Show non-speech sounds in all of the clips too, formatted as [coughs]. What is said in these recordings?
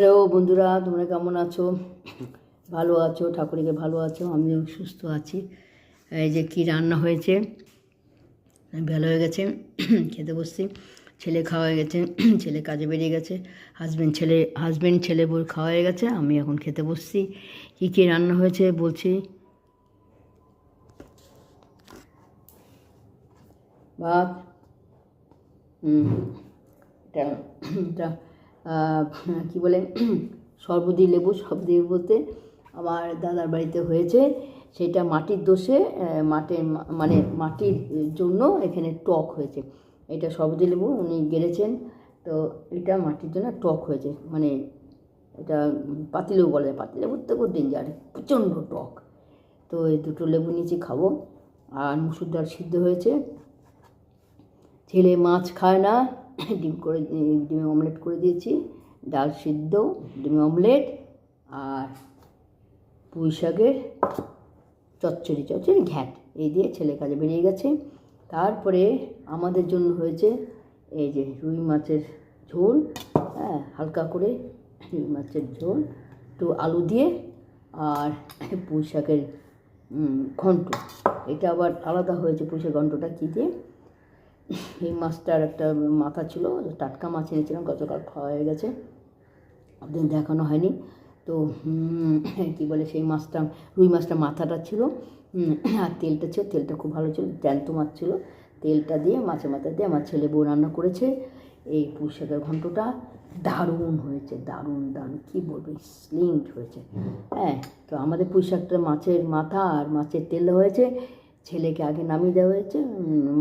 Hello বন্ধুরা, তোমরা কেমন আছো? ভালো আছো, ঠাকুরকে ভালো আছো? আমিও সুস্থ আছি। এই যে কী রান্না হয়েছে? ভালো হয়ে গেছে, খেতে বসছি। ছেলে খাওয়া হয়ে গেছে, ছেলে কাজে বেরিয়ে গেছে। হাজব্যান্ড ছেলে হাজব্যান্ড ছেলে বউ খাওয়া হয়ে গেছে, আমি এখন খেতে বসছি। কী কী রান্না হয়েছে বলছি? ভাত হুম এটা কী বলে, সর্বদি লেবু সর্বদি বলতে আমার দাদার বাড়িতে হয়েছে। সেটা মাটির দোষে মাটির মানে মাটির জন্য এখানে টক হয়েছে। এটা সর্বদি লেবু, উনি গেড়েছেন, তো এটা মাটির জন্য টক হয়েছে। মানে এটা পাতিলেবু বলা যায়। পাতিলেবুর থেকেও ডেঞ্জার প্রচণ্ড টক। তো এই দুটো লেবু নিচে খাব। আর মুসুর ডাল সিদ্ধ হয়েছে। ছেলে মাছ খায় না। ডিম করে ডিমে অমলেট করে দিয়েছি, ডাল সিদ্ধ ডিমে অমলেট আর পুঁই শাকের চচ্চড়ি চচ্চড়ি ঘ্যাট, এই দিয়ে ছেলে কাজে বেরিয়ে গেছে। তারপরে আমাদের জন্য হয়েছে এই যে রুই মাছের ঝোল হ্যাঁ হালকা করে রুই মাছের ঝোল, একটু আলু দিয়ে আর পুঁই শাকের ঘন্ট। এটা আবার আলাদা হয়েছে পুঁই শাক ঘন্টটা কী দিয়ে? এই মাছটার একটা মাথা ছিল টাটকা মাছ এনেছিলাম গতকাল খাওয়া হয়ে গেছে। আপনাদের দেখানো হয়নি। তো কী বলে সেই মাছটা রুই মাছটা মাথাটা ছিল আর তেলটা ছিল তেলটা খুব ভালো ছিল জ্যান্ত মাছ ছিল। তেলটা দিয়ে মাছের মাথা দিয়ে আমার ছেলে বউ রান্না করেছে। এই পুঁই শাকের ঘন্টটা দারুণ হয়েছে দারুণ দারুণ কী বলব স্লিংড হয়েছে। হ্যাঁ তো আমাদের পুঁই শাকটা মাছের মাথা আর মাছের তেল হয়েছে। ছেলেকে আগে নামিয়ে দেওয়া হয়েছে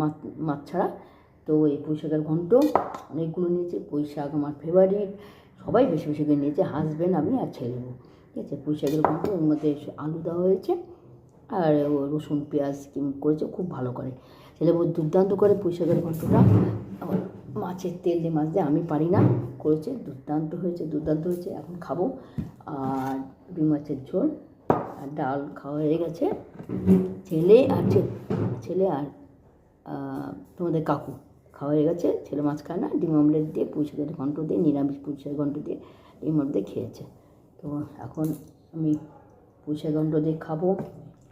মাছ মাছ ছাড়া। তো এই পুঁই শাকের ঘন্ট, অনেকগুলো নিয়েছে পুঁই শাক আমার ফেভারিট সবাই বেশি বেশি করে নিয়েছে হাজব্যান্ড আমি আর ছেলে। ঠিক আছে পুঁই শাকের ঘন্ট ওর মধ্যে আলু দেওয়া হয়েছে, আর ও রসুন, পেঁয়াজ করেছে, খুব ভালো করে। ছেলে বউ দুর্দান্ত করে পুঁই শাকের ঘন্টটা মাছের তেল দিয়ে মাছ দিয়ে আমি পারি না, করেছে, দুর্দান্ত হয়েছে দুর্দান্ত হয়েছে, এখন খাব। আর রুই মাছের ঝোল আর ডাল খাওয়া হয়ে গেছে। ছেলে আর ছেলে আর তোমাদের কাকু খাওয়া হয়ে গেছে। ছেলে মাছ খায় না ডিম অমলেট দিয়ে, পুঁইশাকের ঘন্ট দিয়ে, নিরামিষ পুঁইশাকের ঘন্ট দিয়ে ডিম অমলেট দিয়ে খেয়েছে। তো এখন আমি পুঁইশাক ঘন্ট দিয়ে খাব।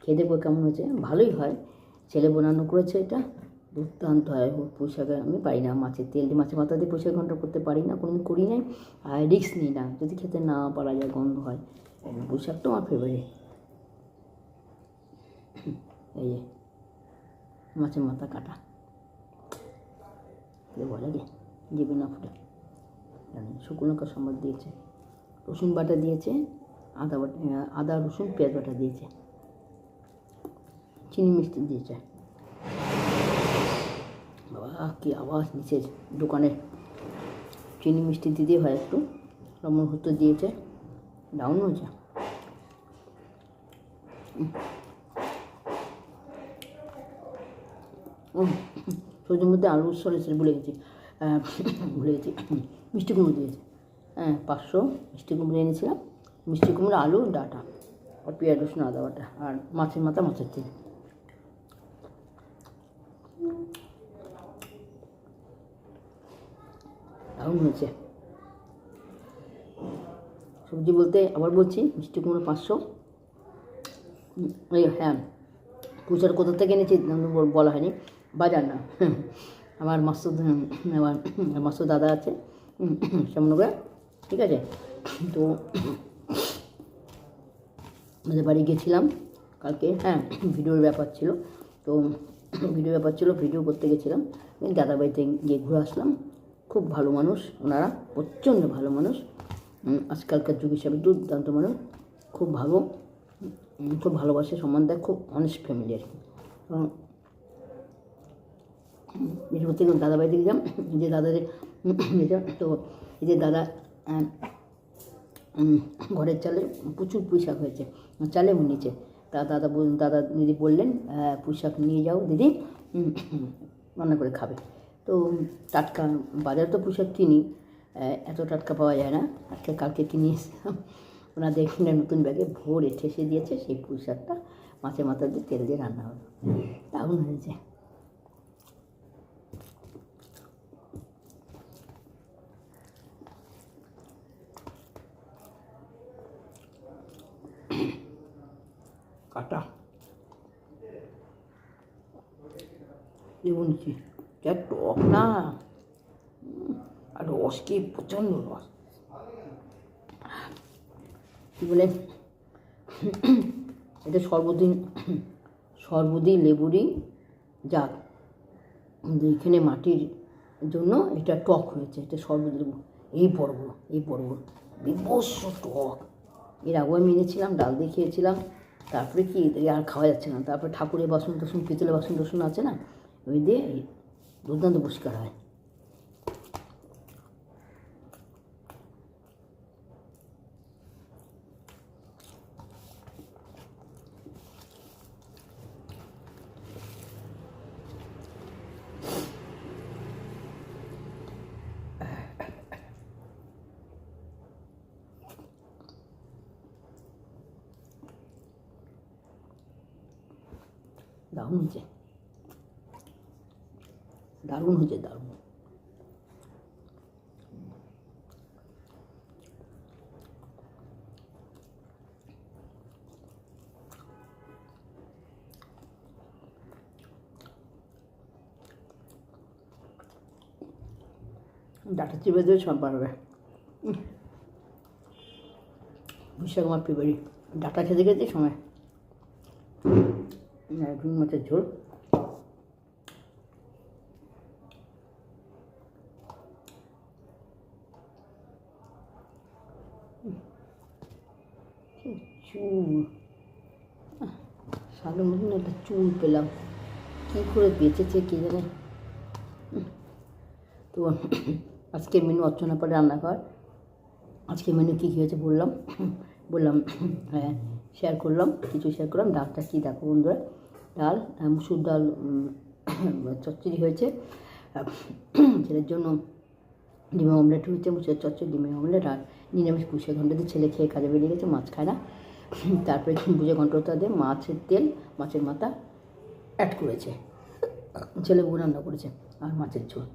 খেয়ে দেখব কেমন হয়েছে। ভালোই হয়। ছেলে বোনানো করেছে এটা। দুর্দান্ত হয়। পুঁইশাকের আমি পারি না। মাছের তেল দিয়ে, মাছের মাথা দিয়ে পুঁইশাক ঘন্ট করতে পারি না। কোনোদিন করি নাই। আর রিস্ক নিই না। যদি খেতে না পারা যায়, গন্ধ হয়। পুঁইশাকটা আমার ফেভারিট এই মাছের মাথা কাটা। খেতে ভালো লাগে জিভে না ফুটে। শুকনো সম্বাদ দিয়েছে। রসুন বাটা দিয়েছে, আদা বাটা আদা, রসুন, পেঁয়াজ বাটা দিয়েছে। চিনি মিষ্টি দিয়েছে। বাবা, কি আওয়াজ নিচে দোকানে। চিনি মিষ্টি দিতেই হয় একটু লবণ হতে দিয়েছে। ডাউন হয়েছে। সবজির মধ্যে আলু সরেছে ভুলে গেছি। ভুলে গেছি। মিষ্টি কুমড়ো দিয়েছে। হ্যাঁ পাঁচশো মিষ্টি কুমড়ো এনেছিলাম মিষ্টি কুমড়ো, আলু, ডাটা আর পেঁয়াজ, রসুন, আদা বাটা আর মাছের মাথা, মাছের তেল। দারুণ হয়েছে। সবজি বলতে আবার বলছি, মিষ্টি কুমড়ো পাঁচশো। এই হ্যাঁ পুজোর কোথা থেকে এনেছি বলা হয়নি। বাজার না। আমার মাসুদ আমার মাসুদ দাদা আছে। শ্যামনগরে ঠিক আছে? তো আমাদের বাড়ি গেছিলাম কালকে। হ্যাঁ ভিডিওর ব্যাপার ছিল। তো ভিডিও ব্যাপার ছিল, ভিডিও করতে গেছিলাম। দাদা বাড়িতে গিয়ে ঘুরে আসলাম। খুব ভালো মানুষ ওনারা, প্রচণ্ড ভালো মানুষ। আজকালকার যুগ হিসাবে দুর্দান্ত মানুষ। খুব ভালো খুব ভালোবাসে, সম্মান দেয়, খুব অনেস্ট ফ্যামিলি আর কি। বিশেষ করতে গেলে দাদা বাড়িতে গেলাম যে দাদাদের তো এই যে দাদা ঘরের চালে প্রচুর পুঁইশাক হয়েছে চালে নিচে তা দাদা দাদা দিদি বললেন আহ, পুঁইশাক নিয়ে যাও দিদি রান্না করে খাবে। তো টাটকা বাজারে তো পোশাক কিনি এত টাটকা পাওয়া যায় না আজকে কালকে কিনে এসেছিলাম। ওরা দেখলেন নতুন ব্যাগে ভোরে ঠেসে দিয়েছে সেই পুঁইশাকটা মাছের মাথা দিয়ে তেল দিয়ে রান্না হলো। দারুণ হয়েছে। কাটা। দেখুন কি যা টক না। আর রস কি প্রচণ্ড রস। কী বলে? এটা সর্বদিন সর্বদিন লেবুরই জাত। এখানে মাটির জন্য এটা টক হয়েছে। এটা সর্বদিন লেবু। এই বড় এই পর্ব। বিভৎস টক। এর আগেও আমি এনেছিলাম, ডাল দিয়ে খেয়েছিলাম। তারপরে কি আর খাওয়া যাচ্ছে না। তারপরে ঠাকুরের বাসন টাসন পিতলের বাসন টাসন আছে না? ওই দিয়ে দুর্দান্ত পরিষ্কার হয়। দারুণ হয়েছে। দারুণ হয়েছে, দারুণ। ডাটা চিপে দিয়ে সব পারবে বিশাখ আমার ফেভারিট ডাটা খেতে খেতে সময়। রুই মাছের ঝোল। চুল। সালের মতন একটা চুল পেলাম। কী করে বেঁচেছে কে জানে। তো আজকে মেনু অর্চনা পরে রান্নাঘর। আজকে মেনু কী কী হয়েছে বললাম। বললাম হ্যাঁ শেয়ার করলাম, কিছু শেয়ার করলাম। ডালটা কী দেখো বন্ধুরা। ডাল মুসুর ডাল [coughs] চচ্চড়ি হয়েছে। [coughs] ছেলের জন্য ডিমের অমলেট হয়েছে মুসুর চচ্চড়ি, ডিমের অমলেট আর নিরামিষ পুষে ঘন্টাতে ছেলে খেয়ে কাজে বেরিয়ে গেছে, মাছ খায় না। [coughs] তারপরে বুঝে ঘন্টটা দিয়ে মাছের তেল, মাছের মাথা অ্যাড করেছে। ছেলে বউ রান্না করেছে আর মাছের ঝোল।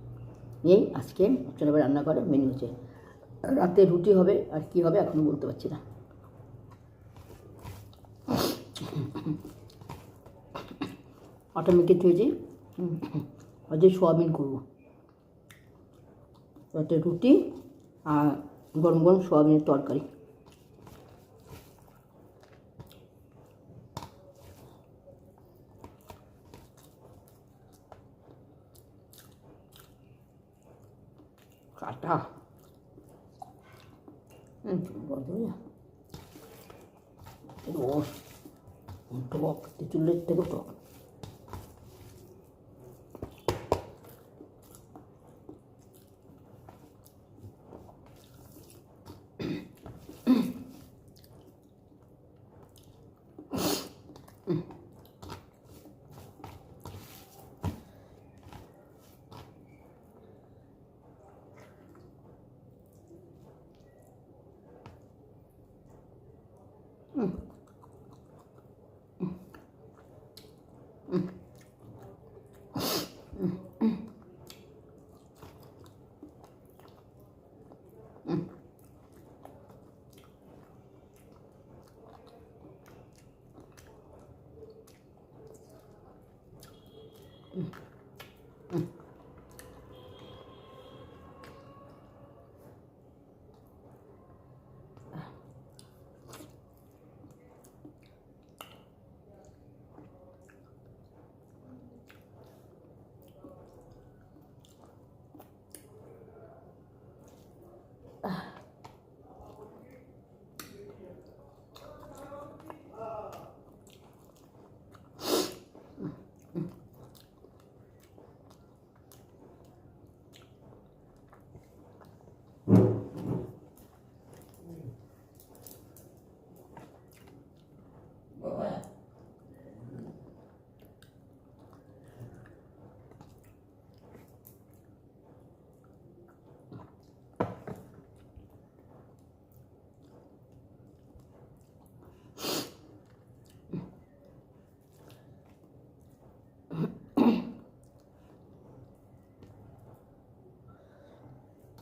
এই আজকে চলে রান্না করে মেনু হচ্ছে। রাতে রুটি হবে আর কি হবে এখনও বলতে পারছি না। আটা মেখে থুয়েছি আজকে সোয়াবিন করব রাতে রুটি আর গরম গরম সোয়াবিনের তরকারি। কাটা। টক, তেঁতুলের থেকে টক।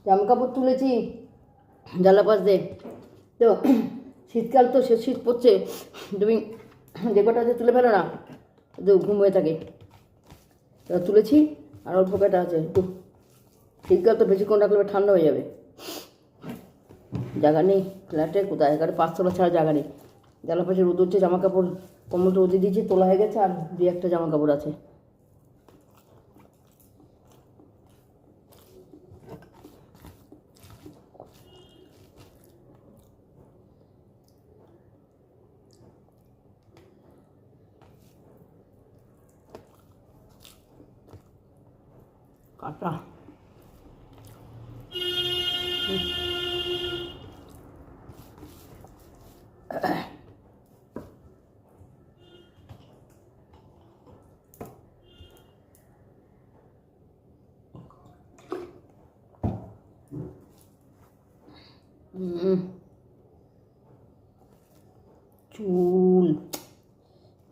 জামা কাপড় তুলেছি জ্বালা পাশ দে তো শীতকাল তো সে শীত পড়ছে, তুমি যে কটা আছে তুলে ফেলো না, তো ঘুম হয়ে থাকে। তুলেছি, আর অল্প কটা আছে, একটু। শীতকাল তো বেশিক্ষণ রাখলে ঠান্ডা হয়ে যাবে। জায়গা নেই, ফ্ল্যাটে কোথায়? এখানে পাঁচতলা ছাড়া জায়গা নেই। জানলা পাশে রোদ হচ্ছে জামা কাপড় কম্বলটা রোদে দিয়েছি, তোলা হয়ে গেছে, আর দু একটা জামা কাপড় আছে। কাটা হুম। চুল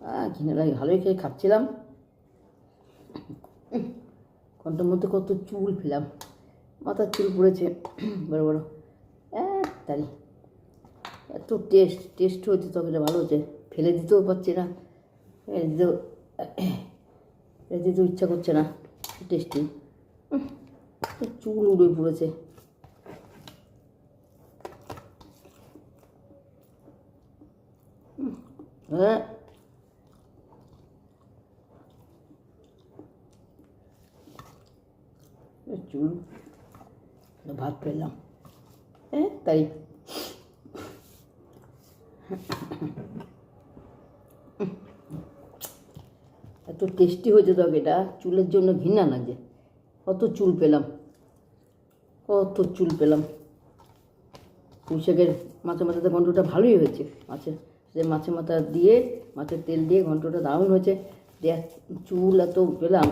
আহ, ঘিনে লাগে ভালোই খেয়ে খাচ্ছিলাম ঘণ্টার মধ্যে কত চুল ফেলাম। মাথার চুল পড়েছে। বড় বড়। তারি। এত টেস্ট টেস্ট হয়েছে তবে ভালো হচ্ছে ফেলে দিতেও পারছে না। ফেলে দিতেও ফেলে দিতেও ইচ্ছা করছে না টেস্টি চুল উড়ে পড়েছে। হ্যাঁ। চুল ভাত পেলাম। হ্যাঁ তাই। এত টেস্টি হয়েছে তো এটা চুলের জন্য ঘৃণা লাগছে কত চুল পেলাম, কত চুল পেলাম। পুঁইশাকের মাছের মাথাতে ঘন্টটা ভালোই হয়েছে। মাছের সে মাছের মাথা দিয়ে, মাছের তেল দিয়ে ঘন্টটা দারুণ হয়েছে। দিয়ে চুল এত পেলাম।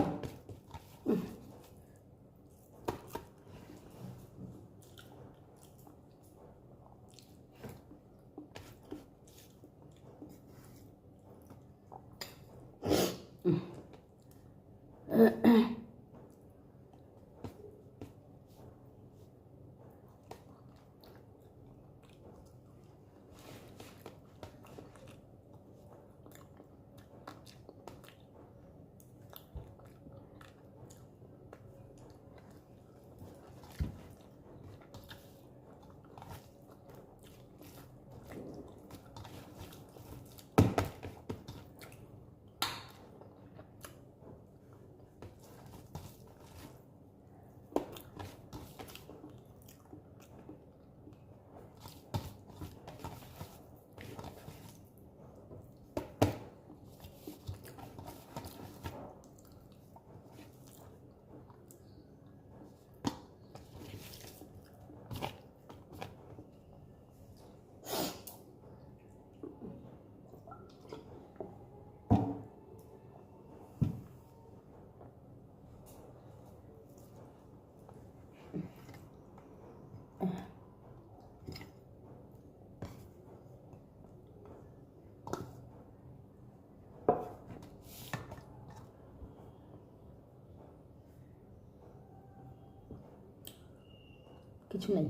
কিছু নেই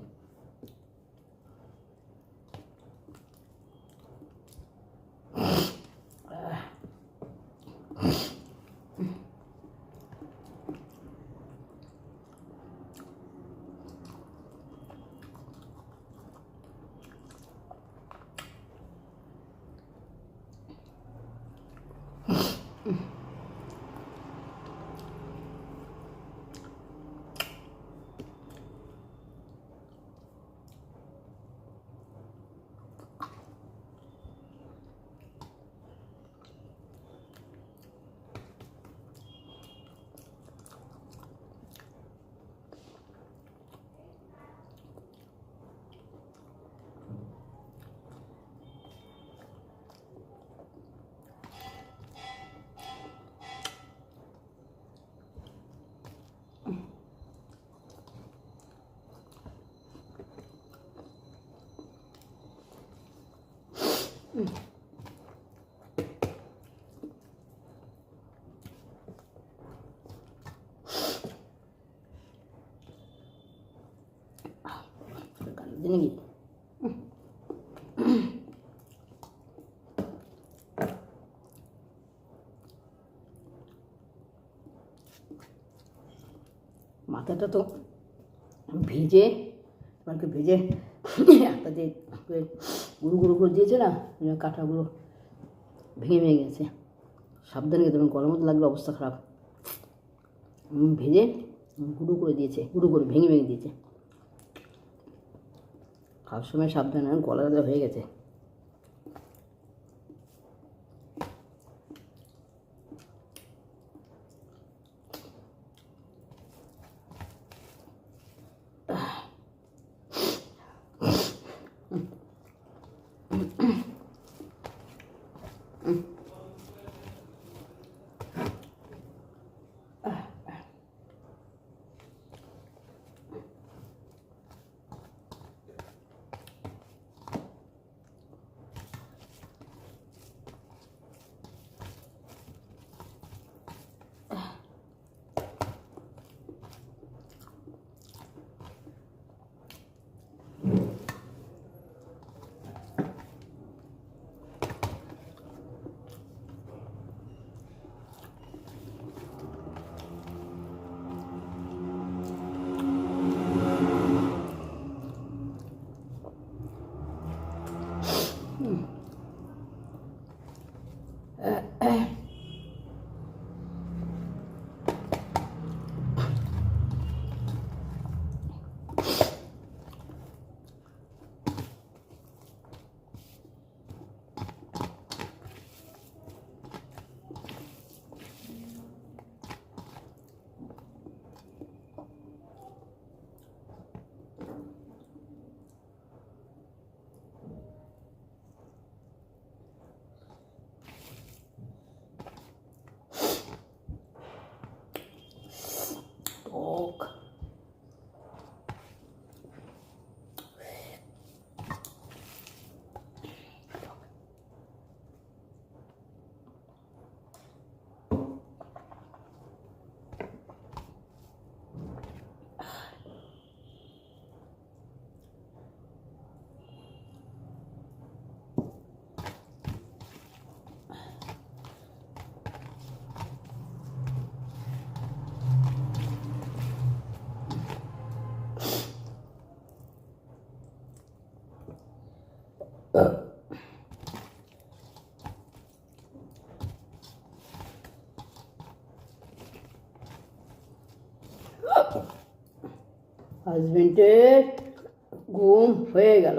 কান্দি దీనికి মাথাটা তো ভেজে আমাকে ভেজে একটা যে গুঁড়ো গুঁড়ো করে দিয়েছে না কাঁটাগুলো ভেঙে ভেঙে গেছে। সাবধানে খেতে হবে গরম লাগবে অবস্থা খারাপ। ভেজে গুঁড়ো করে দিয়েছে, গুঁড়ো করে ভেঙে ভেঙে দিয়েছে। খাওয়ার সময় সাবধানে গলা হয়ে গেছে। টক হাজবেন্ডের ঘুম হয়ে গেল।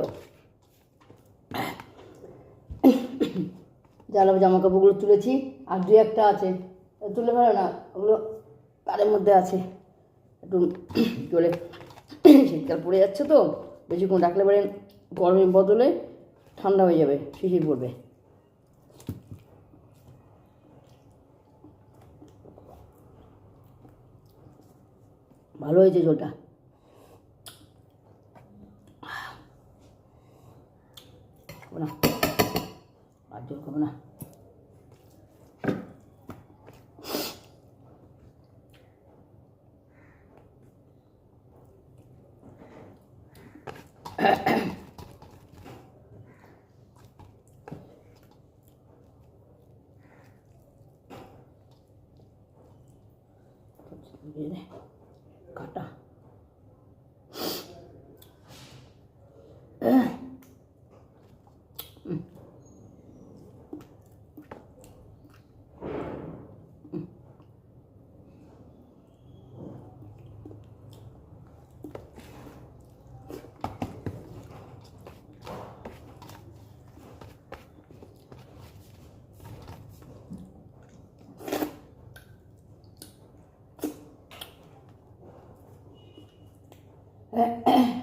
জামা জামা কাপড়গুলো তুলেছি, আর দু একটা আছে। তুলে ফেলো না, ওগুলো তারের মধ্যে আছে। একটু চলে শীতকাল পড়ে যাচ্ছে তো, বেশিক্ষণ রাখলে পরে গরমের বদলে ঠান্ডা হয়ে যাবে শিশির পড়বে ভালো হয়েছে জলটা খাব না আর জল খাব না এই নে, কাটা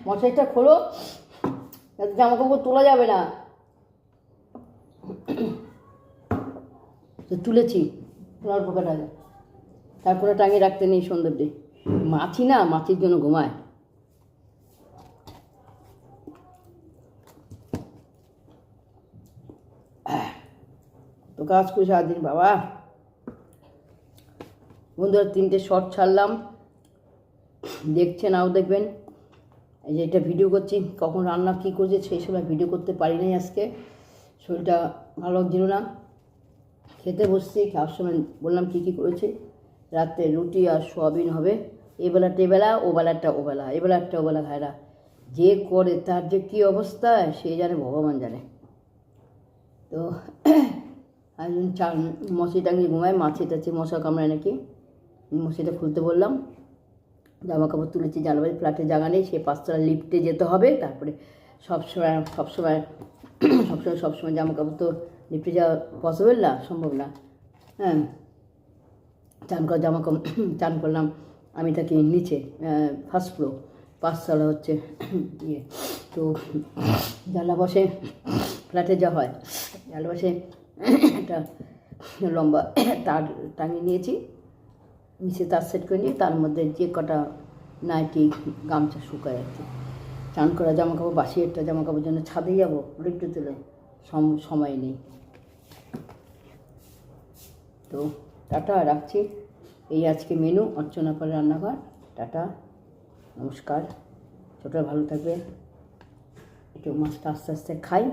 মশারিটা খোলো, যাতে জামা কাপড় তোলা যাবে না। তো তুলেছি অল্প কাটালে তারপরে টাঙিয়ে রাখতে নেই অব্দি মাছি না, মাছির জন্য ঘুমায়। তো কাজ করি সারাদিন, বাবা। বন্ধুরা, তিনটে শর্ট ছাড়লাম। দেখছেন নাও দেখবেন। এই যে এটা ভিডিও করছি, কখন রান্না কী করছে সেই সময় ভিডিও করতে পারি নাই আজকে। শরীরটা ভালো দিল না। খেতে বসছি, খাওয়ার সময় বললাম কী কী করেছে। রাত্রে রুটি আর সোয়াবিন হবে, এ বেলাটা এ বেলা, ও বেলাটা ও বেলা, এ ও বেলা ভাইরা। যে করে তার যে কী অবস্থা, সে জানে, ভগবান জানে। তো [clears throat] একজন চা মশি টাঙিয়ে ঘুমায়, মাছি টাছি মশা কামড়ায় নাকি। মশিটা খুলতে বললাম। জামা কাপড় তুলেছি জানাবাড়ি ফ্ল্যাটে জায়গা নেই সে পাঁচতলা লিফটে যেতে হবে। তারপরে সবসময় সবসময় সবসময় সবসময় জামা কাপড় তো লিফটে যাওয়া পসিবল না, সম্ভব না। হ্যাঁ চান করা জামা কাপড় চান করলাম, আমি থাকি নিচে ফার্স্ট ফ্লোর পাঁচতলা হচ্ছে ইয়ে তো জানলা বসে ফ্ল্যাটে যা হয়। জানলা বসে একটা লম্বা তার টাঙিয়ে নিয়েছি। নিচে তার সেট করে নিয়ে তার মধ্যে যে কটা নাইটি, গামছা শুকায় আর কি। চান করা জামা কাপড় বাসি একটা জামা কাপড় জন্য ছাদে যাব লিফটে তুলে। সম- সময় নেই। তো টাটা, রাখছি। এই আজকে মেনু অর্চনা করে রান্নাঘর। টাটা, নমস্কার। ছোটো ভালো থাকবে। একটু মাছটা আস্তে আস্তে খাই।